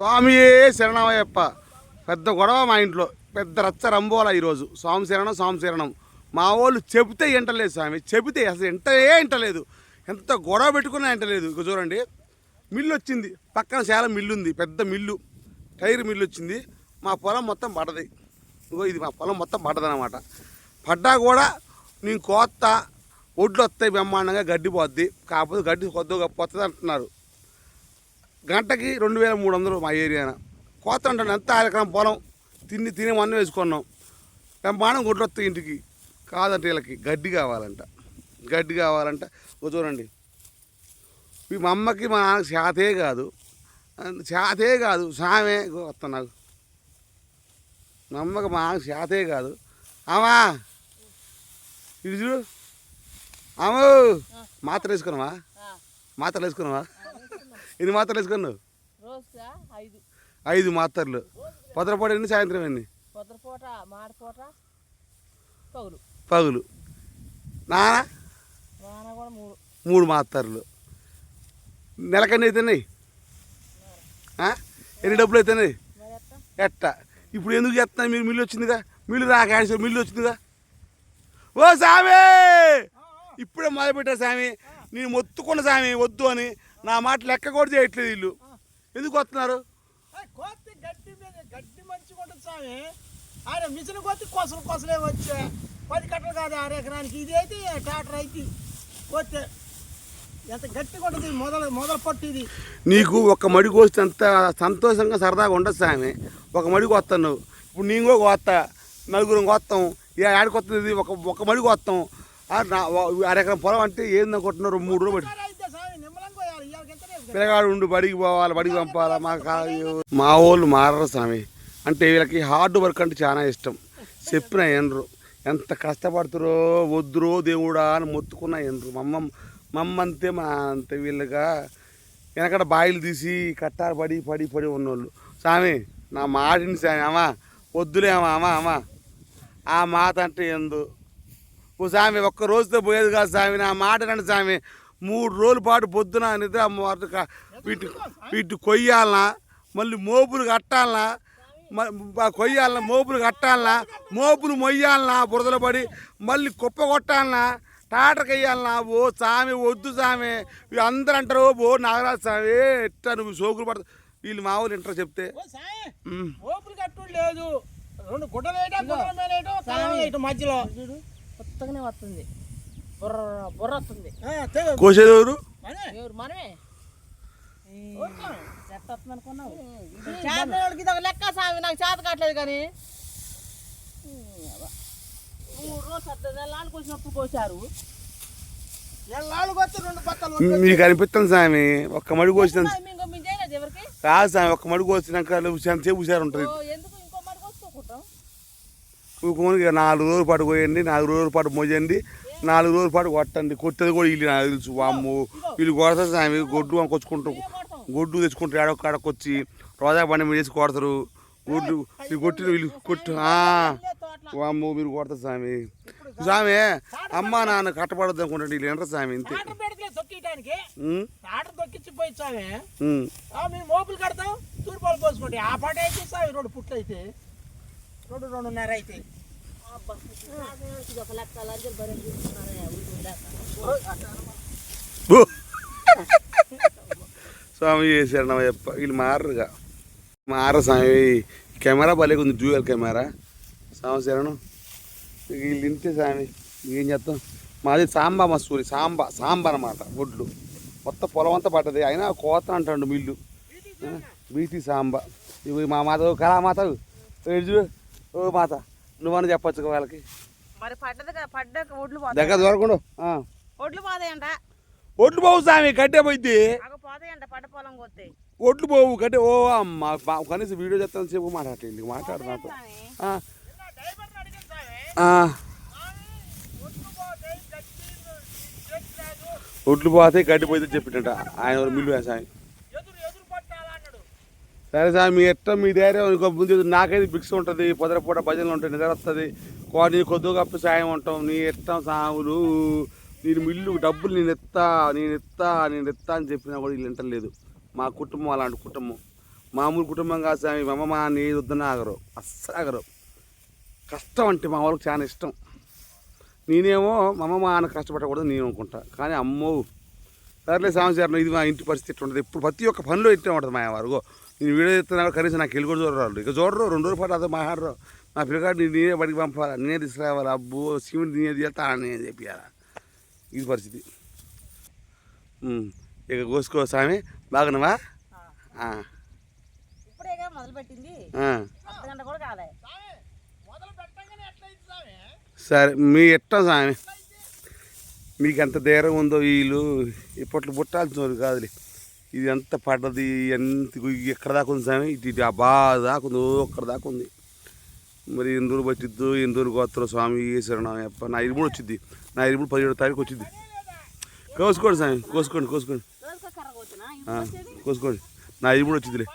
స్వామియే శరణమయ్యప్ప. పెద్ద గొడవ మా ఇంట్లో. పెద్ద రచ్చ రంబోలా ఈరోజు. స్వామి శరణం స్వామి శరణం. మా వాళ్ళు చెబితే వింటలేదు స్వామి. చెబితే అసలు వింటలే వింటలేదు ఎంత గొడవ పెట్టుకున్నా వింటలేదు ఇక చూడండి. మిల్లు వచ్చింది. పక్కన చాలా మిల్లు ఉంది. పెద్ద మిల్లు. టైర్ మిల్లు వచ్చింది. మా పొలం మొత్తం పడది ఇగో ఇది మా పొలం మొత్తం పడదనమాట పడ్డా కూడా నేను కోత ఒడ్లు వస్తాయి బ్రహ్మాండంగా గడ్డి పోద్ది. కాకపోతే గడ్డి కొద్దిగా పోతుంది అంటున్నారు గంటకి రెండు వేల మూడు వందలు మా ఏరియాన కోత ఉంటాను ఎంత ఎకరం పొలం? తిని తిని మన్న వేసుకున్నాం. పెంపానం గుడ్లు వస్తాయి ఇంటికి. కాదంటే వీళ్ళకి గడ్డి కావాలంట. గడ్డి కావాలంట. ఓ చూడండి. మీ మా అమ్మకి మా నాన్నకి శాతే కాదు. శాతే కాదు. సామే ఇగో వస్తా నాకు. మా అమ్మకి మా నాన్నకి శాతే కాదు. ఆమా ఇది చూడు. ఆమో మాత్ర వేసుకున్నావా? మాత్రలు వేసుకున్నావా? ఎన్ని మాత్రలు వేసుకున్నావు? ఐదు. మాత్రలు. భద్రపడి ఎన్ని సాయంత్రం ఎన్ని? పగులు. కూడా మూడు. మాత్రలు. నెలకన్నీ అవుతున్నాయి? ఎన్ని డబ్బులు అవుతున్నాయి ఎట్ట? ఇప్పుడు ఎందుకు చేస్తున్నా మీరు మిల్లు వచ్చిందిగా? మిల్లు రా క్యాన్సర్ మిల్లు వచ్చిందిగా? ఓ సామి! ఇప్పుడే మొదలుపెట్టారు సామి. నేను మొత్తుకున్న సామి వద్దు అని. నా మాట లెక్క కూడా చేయట్లేదు వీళ్ళు. ఎందుకు వస్తున్నారు కోతి గడ్డి మీద గడ్డి మంచిగా ఉంటుంది స్వామి. ఆయన మిషన్ కొత్తి కొసలు కొసలే వచ్చే. పది కట్టలు కాదు ఆరు ఎకరానికి. ఇది అయితే ట్రాక్టర్ అయితే పోతే ఎంత గట్టిగా ఉంటుంది మొదలు మొదలు పట్టు ఇది. నీకు ఒక మడి కోస్తే అంత సంతోషంగా సరదాగా ఉండదు సామి ఒక మడి కోస్తాను నువ్వు ఇప్పుడు నేను కూడా కోస్తా నలుగురం కోస్తాం ఏ ఆడికి వస్తుంది ఒక ఒక మడి కోస్తాం అరెకరం పొలం అంటే ఏందనుకుంటున్నారు మూడు రోజులు పట్టి అయితే స్వామి నిమ్మలంగా పోయాలి ఇవాళకి ఎంత రేపు పిల్లగాడు ఉండి బడికి పోవాలి బడికి పంపాలా మా కాదు. మా వాళ్ళు మారరు స్వామి. అంటే వీళ్ళకి హార్డ్ వర్క్ అంటే చాలా ఇష్టం. చెప్పిన ఎనరు ఎంత కష్టపడుతురో వద్దురో దేవుడా అని మొత్తుకున్న ఎనరు మమ్మ మమ్మంతే మా అంతే వీళ్ళగా. వెనకడ బాయిలు తీసి కట్టారు పడి పడి పడి ఉన్నోళ్ళు. స్వామి నా మాటిని స్వామి అమ్మా వద్దులే అమ్మా అమ్మా అమ్మా. ఆ మాట అంటే ఎందు. ఓ స్వామి ఒక్క రోజుతో పోయేది కాదు స్వామి నా మాట రండి స్వామి. మూడు రోజుల పాటు పొద్దున నిద్ర క- వీటి వీటి కొయ్యాలనా మళ్ళీ మోపులు కట్టాలనా కొయ్యాలనా మోపులు కట్టాలనా మోపులు మొయ్యాలనా బురదలో పడి మళ్ళీ కుప్ప కొట్టాలనా టాటర్కి వేయాలనా ఓ సామి వద్దు సామి వీళ్ళు అందరూ అంటారు ఓ నాగరాజు స్వామి ఎట్టా నువ్వు సోకులు పడతా వీళ్ళు మా వాళ్ళు ఇంటారు చెప్తే. మధ్యలో. కొత్తగానే వస్తుంది. బుర్ర బుర్ర వస్తుంది. ఆ, తెగ. కోసేది ఎవరు అనే. ఎవరు మనమే? ఊరుకో. చెత్త వస్తుంది అనుకున్నావు చేతకి ఇది ఒక లెక్క సామి నాకు చేత కావట్లేదు కానీ. మూడు రోజులు కోసినప్పుడు కోసారు మీకు అనిపిస్తుంది స్వామి ఒక్క మడి కోసిన కాదు స్వామి ఒక్క మడి కోసినాక ఎంతసేపు హుషారు ఉంటుంది? నాలుగు రోజుల పాటు కోయండి నాలుగు రోజుల పాటు మోయండి నాలుగు రోజుల పాటు కొట్టండి. కొట్టేది కూడా వీళ్ళు నాకు తెలుసు. వామ్ము. వీళ్ళు కొడతారు స్వామి గొడ్డు అని కొచ్చుకుంటారు గొడ్డు తెచ్చుకుంటారు. ఆడొక్క కాడకు వచ్చి రోజా బండి మీద వేసి కొడతారు. గొడ్డు వీళ్ళు కొట్టిన వీళ్ళు కొట్టు. ఆ, వామ్ము మీరు కొడతారు స్వామి స్వామి అమ్మ నాన్న కట్టబడద్దు అనుకుంటారు. వీళ్ళు ఎంటర్ స్వామి ఇంతే. మోపులు కడతాం. తూర్పాలు ఆ పాట అయితే రెండు పుట్లు అయితే. రెండు రెండున్నర అయితే. ఒక లెక్క లంజలు స్వామి చేశారు చెప్ప వీళ్ళు మారరుగా. మార స్వామి కెమెరా భలే ఉంది డ్యూయల్ కెమెరా. స్వామి వీళ్ళు ఇంతే స్వామి ఏం చేస్తాం? మాది సాంబా మసూరి సాంబా సాంబా అనమాట ఒడ్లు. మొత్తం పొలం అంతా పట్టది అయినా కోత అంటాడు మిల్లు. బీటీ సాంబా. ఇవి మా మాత కళా మాత ఓ మాత. నువ్వని చెప్పొచ్చు కదా వాళ్ళకి. మరి పడ్డది పడ్డ ఒడ్లు దగ్గర దొరకకుండా. ఆ. ఒడ్లు పోతాయంట. ఒడ్లు పోవు స్వామి కట్టే పోయింది అగ పోతాయంట పడ్డ పొలం కొత్తే ఒడ్లు పోవు కట్టే. ఓ అమ్మ కనీసం వీడియో చెప్తాను సేపు మాట్లాడలేదు మాట్లాడు నాతో ఆ, డ్రైవర్ని అడిగింది సామి ఆ, ఒడ్లు పోతాయి పోతే గడ్డి పోతే చెప్పినట్ట ఆయన మిల్లు వ్యవసాయం సరే సార్ మీ ఎట్ట మీ ధైర్యం ఇంకో ముందు నాకైతే బిక్స్ ఉంటుంది పొదరపూట భజనలు ఉంటాయి నిద్ర వస్తుంది. నీ కొద్దిగా అప్పు సాయం ఉంటాం నీ ఎట్టం సాములు నేను మిల్లు డబ్బులు నేను ఎత్తా నేను ఎత్తా నేను ఎత్తా అని చెప్పినా కూడా వీళ్ళు వింటలేదు. మా కుటుంబం అలాంటి కుటుంబం. మామూలు కుటుంబం కాదు స్వామి మా అమ్మ నీ వద్దన ఆగరు అస్సలు ఆగరు. కష్టం అంటే మా వాళ్ళకి చాలా ఇష్టం. నేనేమో మా అమ్మ మా నాన్న కష్టపడకూడదు నేను అనుకుంటా. కానీ అమ్మో సర్లే సంవత్సరం ఇది మా ఇంటి పరిస్థితి ఇట్లా ఉంటుంది ఇప్పుడు ప్రతి ఒక్క పనిలో ఇట్లా ఉంటుంది మా వారు నేను వీడియో చెప్తున్నా కనీసం నాకు వెళ్ళి కూడా చూడరు ఇక చూడరు రెండు రోజులు పాటు అదే మాట్లాడరు. నా పిల్లగాడు నేను నేనే బడికి పంపాలి? నేనే తీసుకురావాలి? అబ్బో సిమెంట్ నేనే తీయాలి? తాను నేనే చెప్పాలి ఇది పరిస్థితి. ఇక కోసుకో స్వామి బాగున్నావా? సరే మీ ఇష్టం స్వామి? మీకు ఎంత ధైర్యం ఉందో వీళ్ళు ఇప్పట్లో పుట్టాల్సిన కాదులే. ఇది ఎంత పడ్డది ఎంత ఎక్కడ దాకా ఉంది స్వామి? ఇటు ఇటు ఆ బాగా దాకా ఉంది ఓ అక్కడ దాకా ఉంది. మరి రోజులు పట్టిద్దు రోజులు కోస్తారు స్వామి ఈశ్వరణం అప్ప నా ఇరుముడు వచ్చింది నా ఇరుముడు పదిహేడు తారీఖు వచ్చింది కోసుకోండి స్వామి కోసుకోండి కోసుకోండి. కోసుకోండి. నా ఇరుముడు వచ్చిందిలే